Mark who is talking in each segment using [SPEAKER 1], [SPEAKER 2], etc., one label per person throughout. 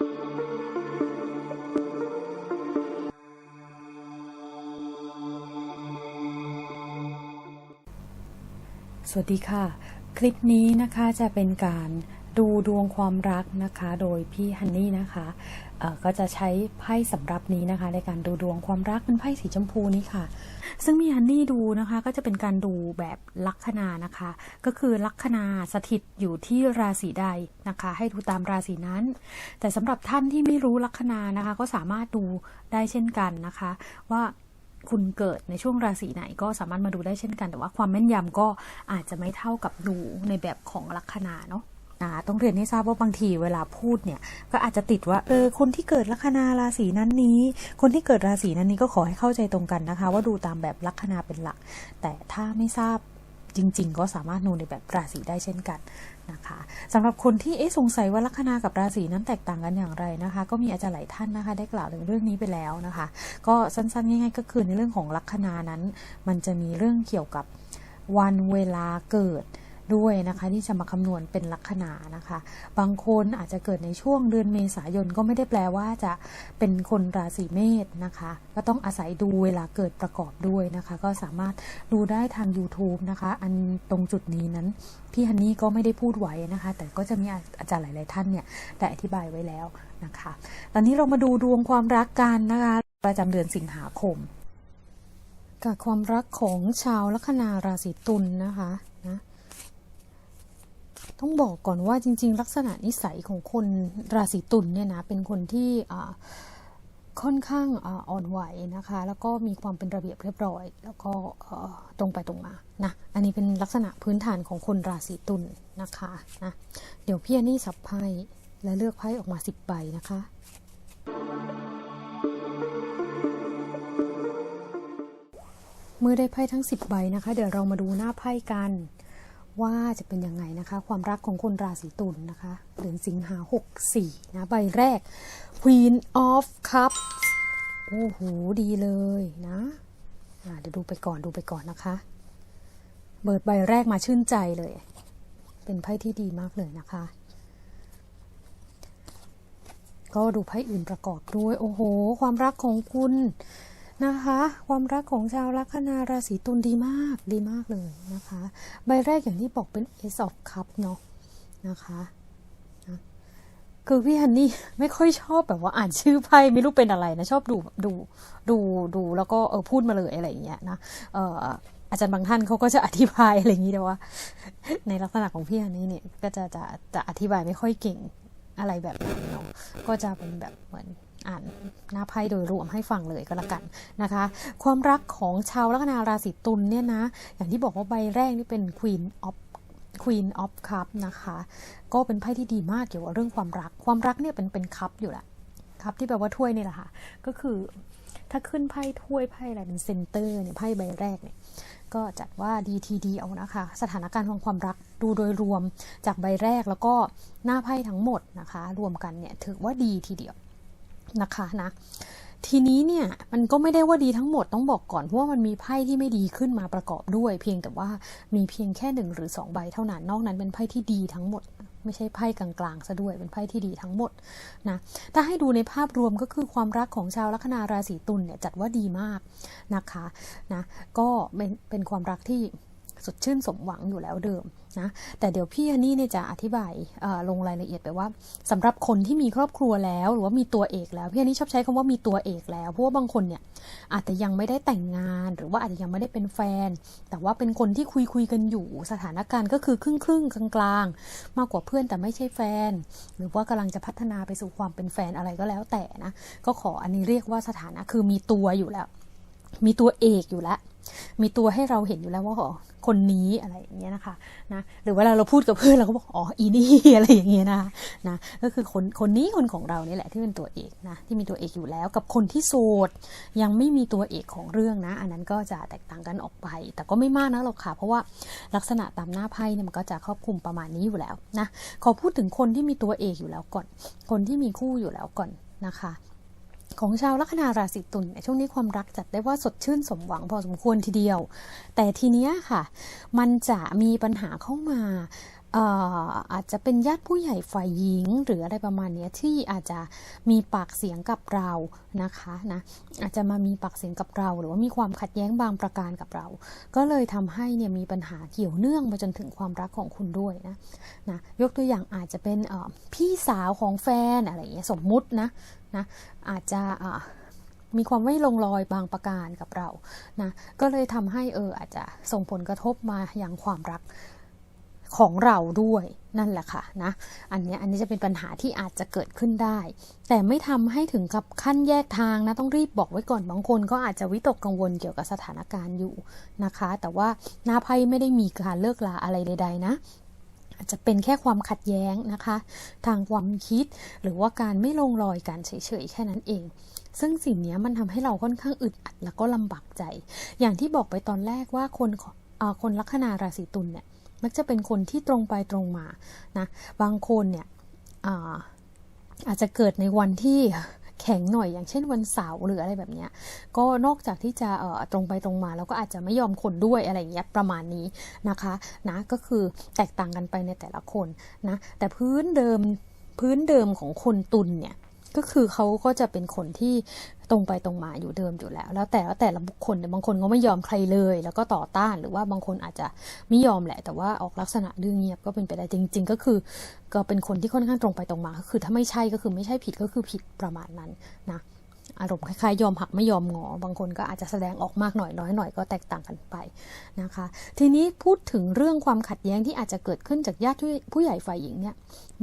[SPEAKER 1] สวัสดีค่ะ คลิปนี้นะคะจะเป็นการ ดูดวงความรักนะคะ โดยพี่ฮันนี่นะคะก็จะใช้ไพ่สำรับนี้นะคะ ในการดูดวงความรักเป็นไพ่สีชมพูนี้ค่ะ ซึ่งมีฮันนี่ดูนะคะ ก็จะเป็นการดูแบบลัคนานะคะ ก็คือลัคนาสถิตอยู่ที่ราศีใดนะคะ ให้ดูตามราศีนั้น แต่สำหรับท่านที่ไม่รู้ลัคนานะคะ ก็สามารถดูได้เช่นกันนะคะ ว่าคุณเกิดในช่วงราศีไหนก็สามารถมาดูได้เช่นกัน แต่ว่าความแม่นยำก็อาจจะไม่เท่ากับดูในแบบของลัคนาเนาะ อ่าต้องเรียนให้ทราบว่าบางทีเวลาพูดเนี่ยก็อาจจะติดว่าเออคนที่เกิดลัคนาราศีนั้นนี้ คนที่เกิดราศีนั้นนี้ก็ขอให้เข้าใจตรงกันนะคะ ว่าดูตามแบบลัคนาเป็นหลัก แต่ถ้าไม่ทราบจริง ๆ ก็สามารถดูในแบบราศีได้เช่นกันนะคะสำหรับคนที่เอ๊ะสงสัยว่าลัคนากับราศีนั้นแตกต่างกันอย่างไรนะคะ ก็มีอาจารย์หลายท่านนะคะ ได้กล่าวถึงเรื่องนี้ไปแล้วนะคะ ก็สั้นๆง่ายๆก็คือในเรื่องของลัคนานั้น มันจะมีเรื่องเกี่ยวกับวันเวลาเกิด ด้วยนะคะที่จะมาคำนวณเป็นลัคนานะคะ บางคนอาจจะเกิดในช่วงเดือนเมษายนก็ไม่ได้แปลว่าจะเป็นคนราศีเมษนะคะ ก็ต้องอาศัยดูเวลาเกิดประกอบด้วยนะคะ ก็สามารถดูได้ทาง YouTube นะคะ อันตรงจุดนี้นั้นพี่ฮันนี่ก็ไม่ได้พูดไว้นะคะ แต่ก็จะมีอาจารย์หลาย ๆ ท่านเนี่ยได้อธิบายไว้แล้วนะคะ ตอนนี้เรามาดูดวงความรักกันนะคะ ประจำเดือนสิงหาคมกับความรักของชาวลัคนาราศีตุลนะคะ ต้องบอกก่อนว่าจริง ๆ ลักษณะนิสัยของคนราศีตุลเนี่ยนะเป็นคนที่ค่อนข้างอ่อนไหวนะคะ แล้วก็มีความเป็นระเบียบเรียบร้อย แล้วก็ตรงไปตรงมานะอันนี้เป็นลักษณะพื้นฐานของคนราศีตุลนะคะนะเดี๋ยวพี่อันนี่สับไพ่และเลือกไพ่ออกมาสิบใบนะคะเมื่อได้ไพ่ทั้ง 10 ใบนะคะ เดี๋ยวเรามาดูหน้าไพ่กัน ว่าจะเป็นยังไงนะคะ ความรักของคนราศีตุลนะคะเดือนสิงหา 64 นะใบแรก Queen of Cups โอ้โห ดีเลยนะเดี๋ยวดูไปก่อนดูไปก่อนนะคะ เบิดใบแรกมาชื่นใจเลย เป็นไพ่ที่ดีมากเลยนะคะ ก็ดูไพ่อื่นประกอบด้วย โอ้โห ความรักของคุณ นะคะ ความรักของชาวลัคนาราศีตุลดีมากดีมากเลยนะคะ ใบแรกอย่างที่บอกเป็น Ace of Cup เนาะนะคะนะคือพี่ฮันนี่ไม่ค่อยชอบแบบว่าอ่านชื่อไพ่ไม่รู้เป็นอะไรนะ ชอบดูดูดูดูแล้วก็เออพูดมาเลยอะไรอย่างเงี้ยนะเอออาจารย์บางท่านเขาก็จะอธิบายอะไรอย่างงี้แต่ว่า ในลักษณะของพี่ฮันนี่เนี่ยก็จะจะจะอธิบายไม่ค่อยเก่งอะไรแบบนั้นเนาะก็จะเป็นแบบเหมือน อ่านหน้าไพ่โดยรวมให้ฟังเลยก็แล้วกันนะคะ ความรักของชาวลัคนาราศีตุลเนี่ยนะ อย่างที่บอกว่าใบแรกนี่เป็น Queen of Queen of Cup นะคะ ก็เป็นไพ่ที่ดีมากเกี่ยวกับเรื่องความรัก ความรักเนี่ยเป็นเป็นคัพอยู่แหละคัพที่แปลว่าถ้วยนี่แหละค่ะ ก็คือถ้าขึ้นไพ่ถ้วยไพ่อะไรเป็นเซนเตอร์เนี่ยไพ่ใบแรกเนี่ยก็จัดว่าดีทีเดียวนะคะ สถานการณ์ของความรักดูโดยรวมจากใบแรกแล้วก็หน้าไพ่ทั้งหมดนะคะ รวมกันเนี่ยถือว่าดีทีเดียว นะคะนะ ทีนี้เนี่ยมันก็ไม่ได้ว่าดีทั้งหมดต้องบอกก่อนเพราะว่ามันมีไพ่ที่ไม่ดีขึ้นมาประกอบด้วย เพียงแต่ว่ามีเพียงแค่หนึ่งหรือสองใบเท่านั้นนอกนั้นเป็นไพ่ที่ดีทั้งหมดไม่ใช่ไพ่กลางๆซะด้วยเป็นไพ่ที่ดีทั้งหมดนะถ้าให้ดูในภาพรวมก็คือความรักของชาวลัคนาราศีตุลเนี่ยจัดว่าดีมากนะคะนะก็เป็นเป็นความรักที่สดชื่นสมหวังอยู่แล้วเดิม นะแต่เดี๋ยวพี่ฮันนี่เนี่ยจะอธิบายลงรายละเอียดไปว่าสำหรับคนที่มีครอบครัวแล้ว หรือว่ามีตัวเอกแล้วพี่ฮันนี่ชอบใช้คำว่ามีตัวเอกแล้วเพราะว่าบางคนเนี่ยอาจจะยังไม่ได้แต่งงาน หรือว่าอาจจะยังไม่ได้เป็นแฟน แต่ว่าเป็นคนที่คุยคุยกันอยู่สถานการณ์ก็คือครึ่งครึ่งกลางกลางๆมากกว่าเพื่อนแต่ไม่ใช่แฟน หรือว่ากำลังจะพัฒนาไปสู่ความเป็นแฟนอะไรก็แล้วแต่นะก็ขออันนี้เรียกว่าสถานะคือมีตัวอยู่แล้ว มีตัวเอกอยู่แล้ว มีตัวให้เราเห็นอยู่แล้วว่าคนนี้อะไรอย่างเงี้ยนะคะนะหรือเวลาเราพูดกับเพื่อนเราก็บอกอ๋ออีนี่อะไรอย่างเงี้ยนะคะนะก็คือคนคนนี้คนของเรานี่แหละที่เป็นตัวเอกนะที่มีตัวเอกอยู่แล้วกับคนที่โสดยังไม่มีตัวเอกของเรื่องนะ อันนั้นก็จะแตกต่างกันออกไป แต่ก็ไม่มากนะหรอกค่ะ เพราะว่าลักษณะตามหน้าไพ่เนี่ยมันก็จะครอบคลุมประมาณนี้อยู่แล้วนะขอพูดถึงคนที่มีตัวเอกอยู่แล้วก่อน คนที่มีคู่อยู่แล้วก่อนนะคะ ของชาวลัคนาราศีตุลในช่วงนี้ความรักจัดได้ว่าสดชื่นสมหวังพอสมควรทีเดียว แต่ทีเนี้ยค่ะ มันจะมีปัญหาเข้ามา อาจจะเป็นญาติผู้ใหญ่ฝ่ายหญิงหรืออะไรประมาณนี้ที่อาจจะมีปากเสียงกับเรานะคะนะอาจจะมามีปากเสียงกับเรา หรือว่ามีความขัดแย้งบางประการกับเรา ก็เลยทำให้เนี่ยมีปัญหาเกี่ยวเนื่องมาจนถึงความรักของคุณด้วยนะนะยกตัวอย่างอาจจะเป็นพี่สาวของแฟนอะไรอย่างเงี้ยสมมุตินะนะอาจจะมีความไม่ลงรอยบางประการกับเรานะก็เลยทำให้เอออาจจะส่งผลกระทบมาอย่างความรัก ของเราด้วยนั่นแหละค่ะนะอันนี้อันนี้จะเป็นปัญหาที่อาจจะเกิดขึ้นได้ แต่ไม่ทำให้ถึงกับขั้นแยกทางนะต้องรีบบอกไว้ก่อนบางคนก็อาจจะวิตกกังวลเกี่ยวกับสถานการณ์อยู่นะคะ แต่ว่าหน้าไพ่ไม่ได้มีการเลิกลาอะไรใดๆนะอาจจะเป็นแค่ความขัดแย้งนะคะ ทางความคิดหรือว่าการไม่ลงรอยกันเฉยๆแค่นั้นเอง ซึ่งสิ่งนี้มันทำให้เราค่อนข้างอึดอัดแล้วก็ลำบากใจ อย่างที่บอกไปตอนแรกว่าคน คนลัคนาราศีตุลเนี่ยมักจะเป็นคนที่ตรงไปตรงมานะบางคนเนี่ยอาอาจจะเกิดในวันที่แข็งหน่อยอย่างเช่นวันเสาร์หรืออะไรแบบเนี้ยก็นอกจากที่จะตรงไปตรงมา แล้วก็อาจจะไม่ยอมคนด้วยอะไรอย่างเงี้ยประมาณนี้นะคะนะก็คือแตกต่างกันไปในแต่ละคนนะแต่พื้นเดิมพื้นเดิมของคนตุลเนี่ย ก็คือเขาก็จะเป็นคนที่ตรงไปตรงมาอยู่เดิมอยู่แล้ว แล้วแต่แล้วแต่ละบุคคลเนี่ยบางคนก็ไม่ยอมใครเลย แล้วก็ต่อต้านหรือว่าบางคนอาจจะไม่ยอมแหละ แต่ว่าออกลักษณะดื้อเงียบก็เป็นไปได้จริง ๆ ก็คือ ก็เป็นคนที่ค่อนข้างตรงไปตรงมาก็คือถ้าไม่ใช่ก็คือไม่ใช่ผิดก็คือผิดประมาณนั้นนะ อารมณ์คล้ายๆยอมหักไม่ยอมงอ บางคนก็อาจจะแสดงออกมากหน่อยน้อยหน่อยก็แตกต่างกันไปนะคะ ทีนี้พูดถึงเรื่องความขัดแย้งที่อาจจะเกิดขึ้นจากญาติผู้ใหญ่ฝ่ายหญิงเนี่ย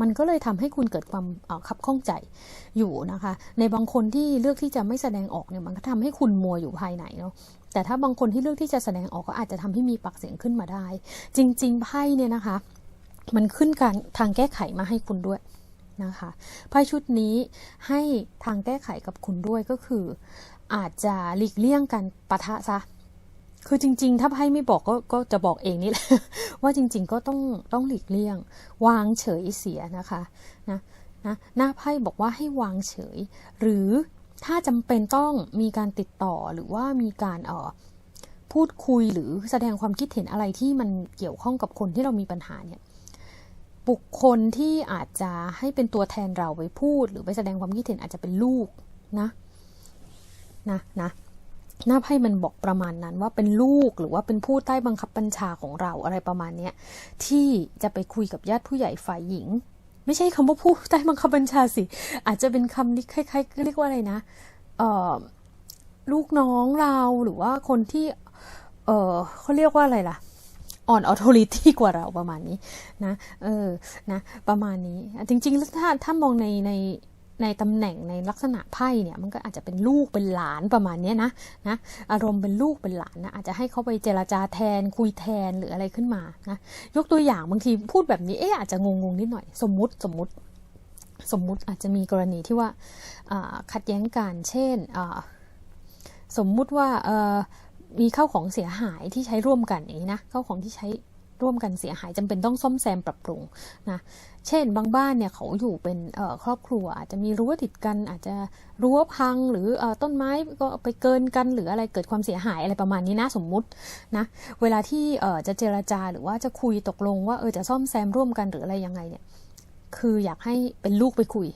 [SPEAKER 1] มันก็เลยทำให้คุณเกิดความขับข้องใจอยู่นะคะ ในบางคนที่เลือกที่จะไม่แสดงออกเนี่ยมันก็ทำให้คุณมัวอยู่ภายในเนาะแต่ถ้าบางคนที่เลือกที่จะแสดงออกก็อาจจะทำให้มีปากเสียงขึ้นมาได้ จริง ๆไพ่เนี่ยนะคะ มันขึ้นการทางแก้ไขมาให้คุณด้วย นะคะไพ่ชุดนี้ให้ทางแก้ไขกับคุณด้วยก็คือ อาจจะหลีกเลี่ยงการปะทะซะคือจริง ๆ ถ้าไพ่ไม่บอกก็ก็จะบอกเองนี่แหละว่าจริง ๆ ก็ต้องต้องหลีกเลี่ยง วางเฉยเสียนะคะนะนะหน้าไพ่บอกว่าให้วางเฉย หรือถ้าจำเป็นต้องมีการติดต่อหรือว่ามีการเออพูดคุยหรือแสดงความคิดเห็นอะไรที่มันเกี่ยวข้องกับคนที่เรามีปัญหาเนี่ย บุคคลที่อาจจะให้เป็นตัวแทนเราไปพูด หรือไปแสดงความคิดเห็นอาจจะเป็นลูกนะนะนะหน้าไพ่มันบอกประมาณนั้นว่าเป็นลูกหรือว่าเป็นผู้ใต้บังคับบัญชาของเราอะไรประมาณเนี้ยที่จะไปคุยกับญาติผู้ใหญ่ฝ่ายหญิง ไม่ใช่คำว่าผู้ใต้บังคับบัญชาสิ อาจจะเป็นคำที่คล้ายๆเรียกว่าอะไรนะเอ่อลูกน้องเราหรือว่าคนที่ เออเขาเรียกว่าอะไรล่ะ อ่อนออโตริตี้กว่าเราประมาณนี้นะเออนะประมาณนี้ จริงๆแล้วถ้าถ้ามองในในในตำแหน่งในลักษณะไพ่เนี่ยมันก็อาจจะเป็นลูกเป็นหลานประมาณนี้นะนะอารมณ์เป็นลูกเป็นหลานนะอาจจะให้เขาไปเจราจาแทนคุยแทนหรืออะไรขึ้นมานะยกตัวอย่างบางทีพูดแบบนี้เอ๊ะอาจจะงงๆนิดหน่อยสมมุติสมมุติ สมมุติอาจจะมีกรณีที่ว่าขัดแย้งกันเช่นสมมุติว่า มีข้าวของเสียหายที่ใช้ร่วมกันอย่างนี้นะข้าวของที่ใช้ร่วมกันเสียหายจำเป็นต้องซ่อมแซมปรับปรุงนะเช่นบางบ้านเนี่ยเขาอยู่เป็นครอบครัว อาจจะมีรั้วติดกัน อาจจะรั้วพังหรืออต้นไม้ก็ไปเกินกันหรืออะไรเกิดความเสียหายอะไรประมาณนี้นะสมมุตินะเวลาที่จะเจรจาหรือว่าจะคุยตกลงว่าเออจะซ่อมแซมร่วมกันหรืออะไรยังไงเนี่ยคืออยากให้เป็นลูกไปคุย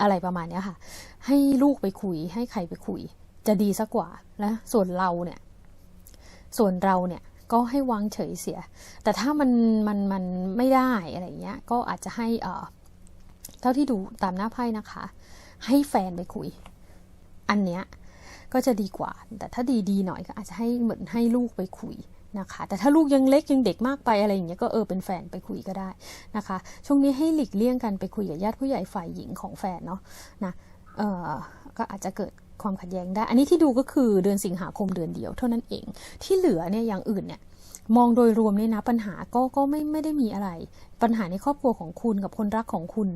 [SPEAKER 1] อะไรประมาณนี้ค่ะ ให้ลูกไปคุย ให้ใครไปคุย จะดีสักกว่านะส่วนเราเนี่ย ส่วนเราเนี่ยก็ให้วางเฉยเสีย แต่ถ้ามันมันมันไม่ได้อะไรเงี้ย ก็อาจจะให้เอ่อเท่าที่ดูตามหน้าไพ่นะคะ ให้แฟนไปคุย อันเนี้ยก็จะดีกว่า แต่ถ้าดีดีหน่อยก็อาจจะให้เหมือนให้ลูกไปคุยนะคะ แต่ถ้าลูกยังเล็กยังเด็กมากไปอะไรอย่างเงี้ยก็เออเป็นแฟนไปคุยก็ได้นะคะ ช่วงนี้ให้หลีกเลี่ยงกันไปคุยกับญาติผู้ใหญ่ฝ่ายหญิงของแฟนเนาะนะ เออก็อาจจะเกิด ความขัดแย้งได้ อันนี้ที่ดูก็คือเดือนสิงหาคมเดือนเดียวเท่านั้นเอง ที่เหลือเนี่ยอย่างอื่นเนี่ยมองโดยรวมเนี่ยนะปัญหาก็ก็ไม่ไม่ได้มีอะไร ปัญหาในครอบครัวของคุณกับคนรักของคุณ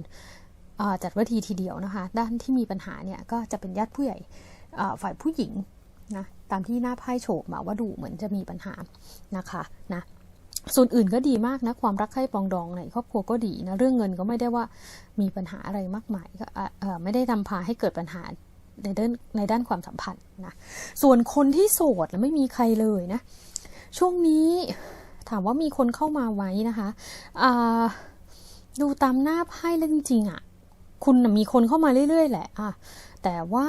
[SPEAKER 1] จัดว่าทีทีเดียวนะคะ ด้านที่มีปัญหาเนี่ยก็จะเป็นญาติผู้ใหญ่ฝ่ายผู้หญิงนะตามที่หน้าไพ่โฉบมาว่าดูเหมือนจะมีปัญหานะคะนะส่วนอื่นก็ดีมากนะ ความรักใคร่ปองดองในครอบครัวก็ดีนะ เรื่องเงินก็ไม่ได้ว่ามีปัญหาอะไรมากมายก็ไม่ได้นำพาให้เกิดปัญหา ในด้านในด้านความสัมพันธ์นะ ส่วนคนที่โสดและไม่มีใครเลยนะ ช่วงนี้ถามว่ามีคนเข้ามาไว้นะคะดูตามหน้าไพ่แล้วจริงๆอะ คุณมีคนเข้ามาเรื่อยๆ แหละอะแต่ว่า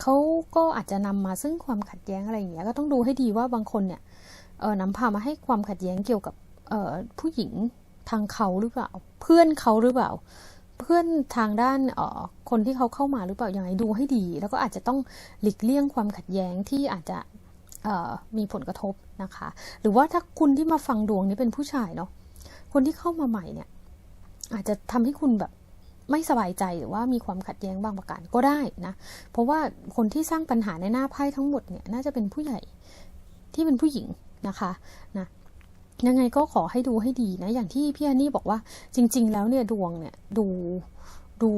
[SPEAKER 1] เขาก็อาจจะนำมาซึ่งความขัดแย้งอะไรอย่างเงี้ย ก็ต้องดูให้ดีว่าบางคนเนี่ย เออนำพามาให้ความขัดแย้งเกี่ยวกับ เออผู้หญิงทางเขาหรือเปล่า เพื่อนเขาหรือเปล่า เพื่อนทางด้านอ่อคนที่เขาเข้ามาหรือเปล่ายังไงดูให้ดี แล้วก็อาจจะต้องหลีกเลี่ยงความขัดแย้งที่อาจจะมีผลกระทบนะคะ หรือว่าถ้าคุณที่มาฟังดวงนี้เป็นผู้ชายเนาะคนที่เข้ามาใหม่เนี่ย อาจจะทำให้คุณแบบไม่สบายใจหรือว่ามีความขัดแย้งบางประการก็ได้นะ เพราะว่าคนที่สร้างปัญหาในหน้าไพ่ทั้งหมดเนี่ยน่าจะเป็นผู้ใหญ่ที่เป็นผู้หญิงนะคะนะ ยังไงก็ขอให้ดูให้ดีนะ อย่างที่พี่อันนี่บอกว่าจริง ๆ แล้วเนี่ยดวงเนี่ยดูดู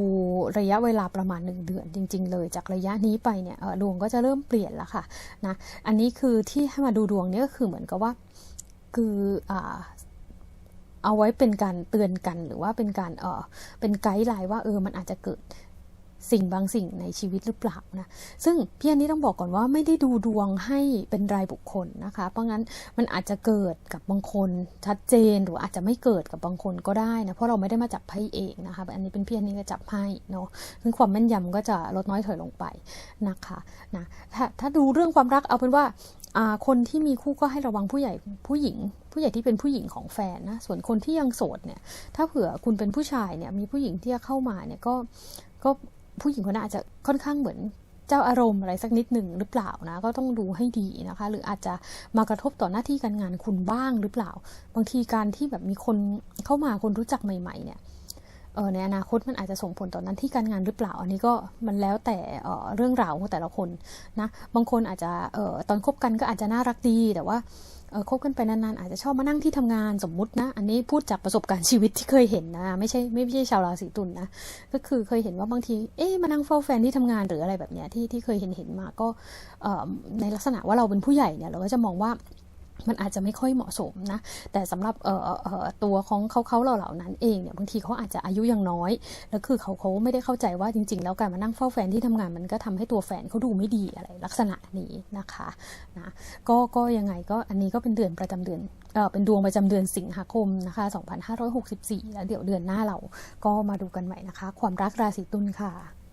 [SPEAKER 1] ระยะเวลาประมาณหนึ่งเดือนจริง ๆ เลย จากระยะนี้ไปเนี่ยดวงก็จะเริ่มเปลี่ยนแล้วค่ะนะอันนี้คือที่ให้มาดูดวงเนี่ยก็คือเหมือนกับว่าคืออ่าเอาไว้เป็นการเตือนกันหรือว่าเป็นการเออเป็นไกด์ไลน์ว่าเออมันอาจจะเกิด สิ่งบางสิ่งในชีวิตหรือเปล่านะซึ่งพี่อันนี้ต้องบอกก่อนว่าไม่ได้ดูดวงให้เป็นรายบุคคลนะคะ เพราะงั้นมันอาจจะเกิดกับบางคนชัดเจนหรืออาจจะไม่เกิดกับบางคนก็ได้นะเพราะเราไม่ได้มาจับไพ่เองนะคะอันนี้เป็นพี่อันนี้ก็จับไพ่เนาะซึ่งความแม่นยำก็จะลดน้อยถอยลงไปนะคะนะถ้าถ้าดูเรื่องความรักเอาเป็นว่าอ่าคนที่มีคู่ก็ให้ระวังผู้ใหญ่ผู้หญิง ผู้ใหญ่ที่เป็นผู้หญิงของแฟนนะส่วนคนที่ยังโสดเนี่ยถ้าเผื่อคุณเป็นผู้ชายเนี่ยมีผู้หญิงที่จะเข้ามาเนี่ยก็ก็ ผู้หญิงคนนั้นอาจจะค่อนข้างเหมือนเจ้าอารมณ์อะไรสักนิดหนึ่งหรือเปล่านะก็ต้องดูให้ดีนะคะ หรืออาจจะมากระทบต่อหน้าที่การงานคุณบ้างหรือเปล่า บางทีการที่แบบมีคนเข้ามาคนรู้จักใหม่ ๆ เนี่ย เออในอนาคตมันอาจจะส่งผลต่อนั้นที่การงานหรือเปล่า อันนี้ก็มันแล้วแต่เออเรื่องราวของแต่ละคนนะบางคนอาจจะเอ่อตอนคบกันก็อาจจะน่ารักดีแต่ว่าเออคบกันไปนานๆอาจจะชอบมานั่งที่ทำงานสมมุตินะ อันนี้พูดจากประสบการณ์ชีวิตที่เคยเห็นนะ ไม่ใช่ไม่ใช่ชาวราศีตุลนนะก็คือเคยเห็นว่าบางทีเอ๊ะมานั่งเฝ้าแฟนที่ทำงานหรืออะไรแบบเนี้ยที่ที่เคยเห็นเห็นมาก็เอ่อในลักษณะว่าเราเป็นผู้ใหญ่เนี่ยเราก็จะมองว่า มันอาจจะไม่ค่อยเหมาะสมนะ แต่สำหรับเอ่อเอ่อตัวของเขาเขาเราเหล่านั้นเองเนี่ยบางทีเขาอาจจะอายุยังน้อย แล้วคือเขาเขาไม่ได้เข้าใจว่าจริง ๆ แล้วการมานั่งเฝ้าแฟนที่ทำงานมันก็ทำให้ตัวแฟนเขาดูไม่ดีอะไรลักษณะนี้นะคะนะก็ก็ยังไงก็อันนี้ก็เป็นเดือนประจำเดือนเออเป็นดวงประจำเดือนสิงหาคมนะคะ2564 แล้วเดี๋ยวเดือนหน้าเราก็มาดูกันใหม่นะคะ ความรักราศีตุลค่ะ